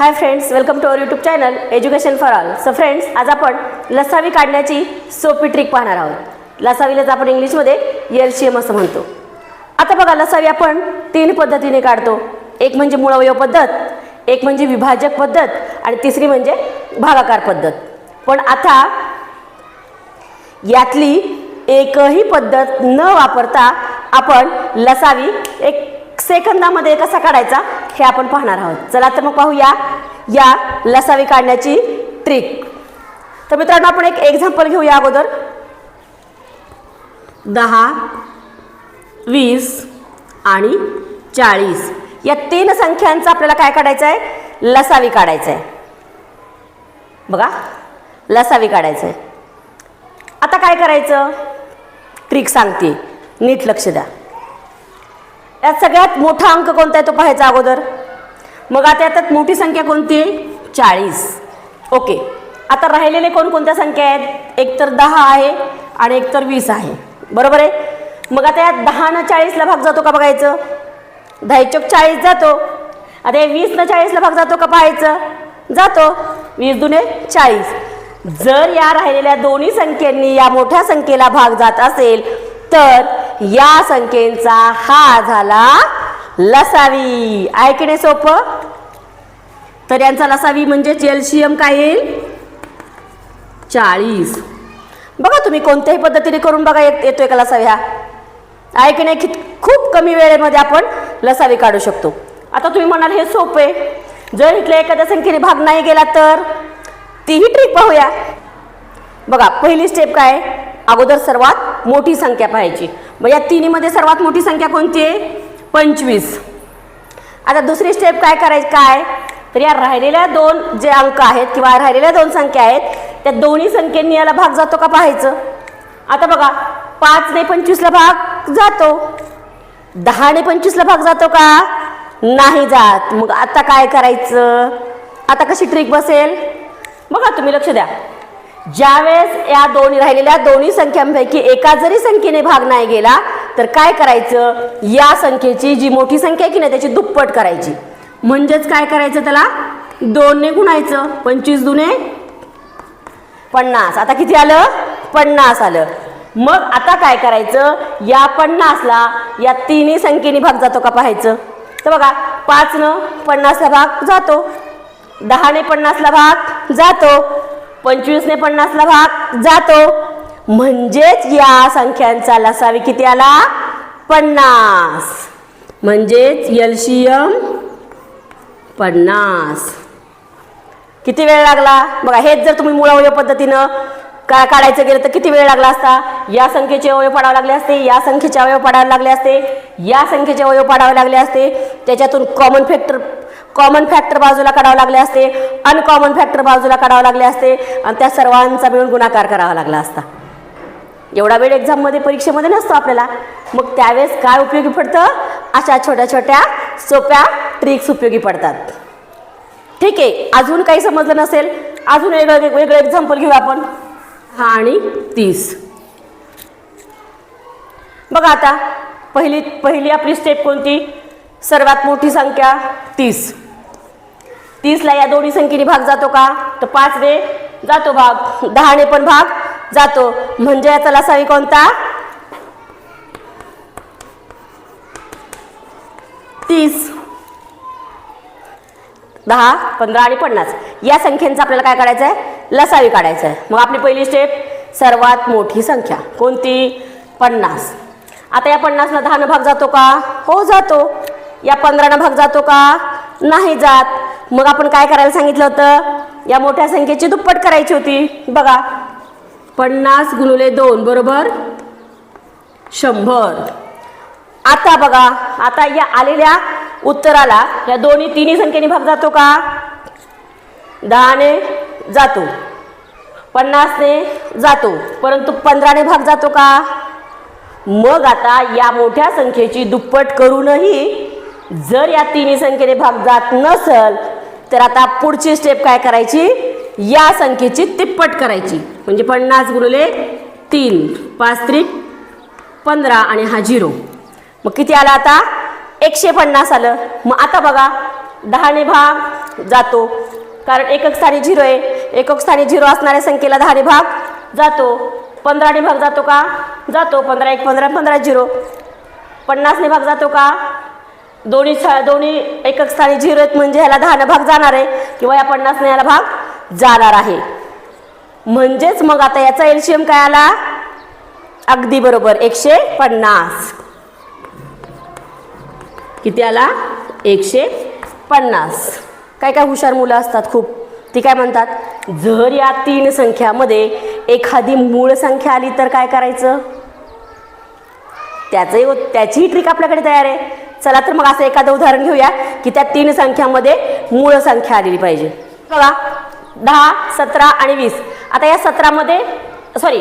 Hi friends welcome to our YouTube channel education for all so friends आज आपण लसावी काढण्याची सोपी ट्रिक पाहणार आहोत. लसावीलाच आपण इंग्लिशमध्ये एल एम असं म्हणतो. आता बघा लसावी आपण तीन पद्धतीने काढतो. एक म्हणजे मुळवयव पद्धत एक म्हणजे विभाजक पद्धत आणि तिसरी म्हणजे भागाकार पद्धत. पण आता यातली एकही पद्धत न वापरता आपण लसावी एक सेकंदामध्ये कसा काढायचा? हे आपण पाहणार आहोत. चला तर मग पाहूया या लसावी काढण्याची ट्रिक तर मित्रांनो आपण एक एक्झाम्पल घेऊया अगोदर. दहा वीस आणि चाळीस. या तीन संख्यांचा आपल्याला काय काढायचं आहे लसावी काढायचं आहे बघा लसावी काढायचं आहे आता काय करायचं? ट्रिक सांगते. नीट लक्ष द्या. यात सगळ्यात मोठा अंक कोणता आहे तो पाहायचा अगोदर? मग आता यात मोठी संख्या कोणती? आहे चाळीस. ओके. आता राहिलेले कोणकोणत्या संख्या आहेत? एक तर दहा आहे आणि एक तर वीस आहे. बरोबर आहे? मग आता यात दहानं चाळीसला भाग जातो का बघायचं? दहा चौक चाळीस जातो. आता हे वीसनं चाळीसला भाग जातो का पाहायचं? जातो. वीस दुने चाळीस. जर या राहिलेल्या दोन्ही संख्यांनी या मोठ्या संख्येला भाग जात असेल तर या संख्येचा हा झाला लसावी. ऐकणे सोपं? तर यांचा लसावी म्हणजेच एलशियम काय येईल? चाळीस. बघा तुम्ही कोणत्याही पद्धतीने करून बघा येतोय का लसावी हा. ऐकणे की कित खूप कमी वेळेमध्ये आपण लसावी काढू शकतो. आता तुम्ही म्हणाल हे सोपे. जर इथल्या एखाद्या संख्येने भाग नाही गेला तर तीही ट्रिक पाहूया. बघा पहिली स्टेप काय अगोदर सर्वात मोठी संख्या पाहायची. मग या तिन्हीमध्ये सर्वात मोठी संख्या कोणती आहे? पंचवीस. आता दुसरी स्टेप काय करायची? काय? तर या राहिलेल्या दोन जे अंक आहेत किंवा राहिलेल्या दोन संख्या आहेत त्या दोन्ही संख्येंनी याला भाग जातो का पाहायचं? आता बघा पाचने पंचवीसला भाग जातो. दहाने पंचवीसला भाग जातो का? नाही जात. मग आता काय करायचं? आता कशी ट्रिक बसेल? बघा तुम्ही लक्ष द्या. ज्यावेळेस या दोन्ही राहिलेल्या दोन्ही संख्यांपैकी एका जरी संख्येने भाग नाही गेला तर काय करायचं? या संख्येची जी मोठी संख्या आहे की नाही त्याची दुप्पट करायची. म्हणजेच काय करायचं त्याला? दोनने गुणायचं. पंचवीस दुने पन्नास. आता किती आलं? पन्नास आलं. मग आता काय करायचं? या पन्नासला या तिन्ही संख्येने भाग जातो का पाहायचं? तर बघा पाचनं पन्नासला भाग जातो. दहाने पन्नासला भाग जातो. पंचवीसने पन्नासला भाग जातो. म्हणजेच या संख्यांचा लसावी किती आला? पन्नास. म्हणजेच एलशियम पन्नास. किती वेळ लागला? बघा हेच जर तुम्ही मुळावय पद्धतीनं का काढायचं गेलं तर किती वेळ लागला असता? या संख्येचे अवयव पाडावे लागले असते या संख्येचे अवयव पाडावे लागले असते या संख्येचे अवयव पाडावे लागले असते. त्याच्यातून कॉमन फॅक्टर कॉमन फॅक्टर बाजूला काढावं लागले असते. अनकॉमन फॅक्टर बाजूला काढावं लागले असते. आणि त्या सर्वांचा मिळून गुणाकार करावा लागला असता. एवढा वेळ एक्झाममध्ये परीक्षेमध्ये नसतो आपल्याला. मग त्यावेळेस काय उपयोगी पडतं? अशा छोट्या छोट्या सोप्या ट्रिक्स उपयोगी पडतात. ठीक आहे. अजून काही समजलं नसेल अजून वेगळं वेगळं एक्झाम्पल घेऊ आपण. हा आणि तीस. बघा आता पहिली पहिली आपली स्टेप कोणती? सर्वात मोठी संख्या तीस. तीसला या दोन्ही संख्येने भाग जातो का? तर पाचने जातो भाग. दहाने पण भाग जातो. म्हणजे याचा लसावी कोणता? तीस. दहा पंधरा आणि पन्नास. या संख्येचं आपल्याला काय काढायचं आहे लसावी काढायचं आहे मग आपली पहिली स्टेप सर्वात मोठी संख्या. कोणती? पन्नास. आता या पन्नासला दहानं भाग जातो का? हो जातो. या पंधरानं भाग जातो का? नाही जात. मग आपण काय करायला सांगितलं होतं? या मोठ्या संख्येची दुप्पट करायची होती. बघा. पन्नास गुणुले दोन बरोबर? शंभर. आता बघा. आता या आलेल्या उत्तराला या दोन्ही तिन्ही संख्येने भाग जातो का? दहाने जातो. पन्नासने जातो. परंतु पंधराने भाग जातो का? मग आता या मोठ्या संख्येची दुप्पट करूनही जर या तिन्ही संख्येने भाग जात नसल तर आता पुढची स्टेप काय करायची? या संख्येची तिप्पट करायची. म्हणजे पन्नास गुणले तीन पाच त्रिक पंधरा आणि हा झिरो. मग किती आला आता? एकशे पन्नास आलं. मग आता बघा दहाने भाग जातो. कारण एकक स्थानी झिरो आहे. एकक स्थानी झिरो असणाऱ्या संख्येला दहाने भाग जातो. पंधराने भाग जातो का? जातो. पंधरा एक पंधरा पंधरा झिरो. पन्नासने भाग जातो का? दोन्ही सा दोन्ही एकक स्थानी झिरो आहेत म्हणजे ह्याला दहानं भाग जाणार आहे किंवा या पन्नासने याला भाग जाणार आहे. म्हणजेच मग आता याचा एलशियम काय आला? अगदी बरोबर एकशे पन्नास. किती आला? एकशे पन्नास. काय काय हुशार मुलं असतात खूप. ती काय म्हणतात? जर या तीन संख्यामध्ये एखादी मूळ संख्या आली तर काय करायचं? त्याचंही त्याचीही ट्रिक आपल्याकडे तयार आहे. चला तर मग असं एखादं उदाहरण घेऊया की त्या तीन संख्यामध्ये मूळ संख्या आलेली पाहिजे. बघा दहा सतरा आणि वीस. आता या सतरामध्ये सॉरी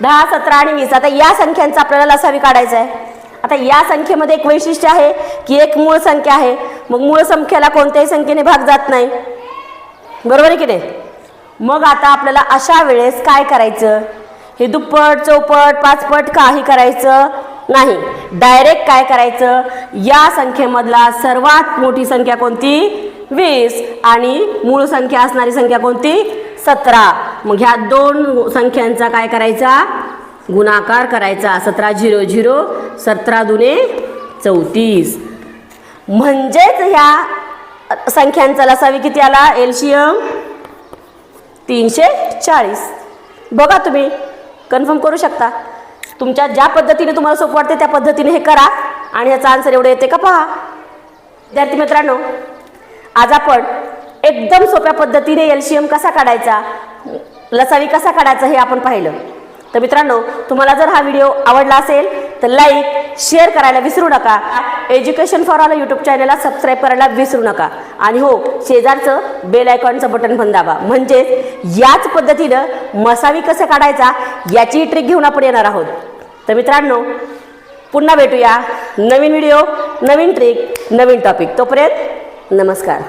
दहा सतरा आणि वीस. आता या संख्यांचा आपल्याला लसावी काढायचा आहे. आता या संख्येमध्ये एक वैशिष्ट्य आहे की एक मूळ संख्या आहे. मग मूळ संख्येला कोणत्याही संख्येने भाग जात नाही. बरोबर आहे की नाही? मग आता आपल्याला अशा वेळेस काय करायचं? हे दुप्पट चौपट पाचपट काही करायचं? नाही. डायरेक्ट काय करायचं? या संख्येमधला सर्वात मोठी संख्या कोणती? वीस. आणि मूळ संख्या असणारी संख्या कोणती? सतरा. मग ह्या दोन संख्यांचा काय करायचा? गुणाकार करायचा. सतरा झिरो झिरो सतरा दुने चौतीस. म्हणजेच ह्या संख्यांचा लसावी किती आला? एल्शियम तीनशे चाळीस. बघा तुम्ही. कन्फर्म करू शकता? तुमच्या ज्या पद्धतीने तुम्हाला सोपं वाटते त्या पद्धतीने हे करा. आणि ह्याचा आन्सर एवढं येते का पहा. विद्यार्थी मित्रांनो आज आपण एकदम सोप्या पद्धतीने एलशियम कसा काढायचा लसावी कसा काढायचा हे आपण पाहिलं. तर मित्रांनो तुम्हाला जर हा व्हिडिओ आवडला असेल तर लाईक शेअर करायला विसरू नका. एज्युकेशन फॉर ऑल यूट्यूब चॅनलला सबस्क्राईब करायला विसरू नका. आणि हो शेजारचं बेल आयकॉनचं बटन पण दाबा. म्हणजेच याच पद्धतीनं मसावी कसं काढायचा याची ट्रिक घेऊन आपण येणार आहोत. तर मित्रांनो पुन्हा भेटूया. नवीन व्हिडिओ नवीन ट्रिक नवीन टॉपिक तोपर्यंत नमस्कार.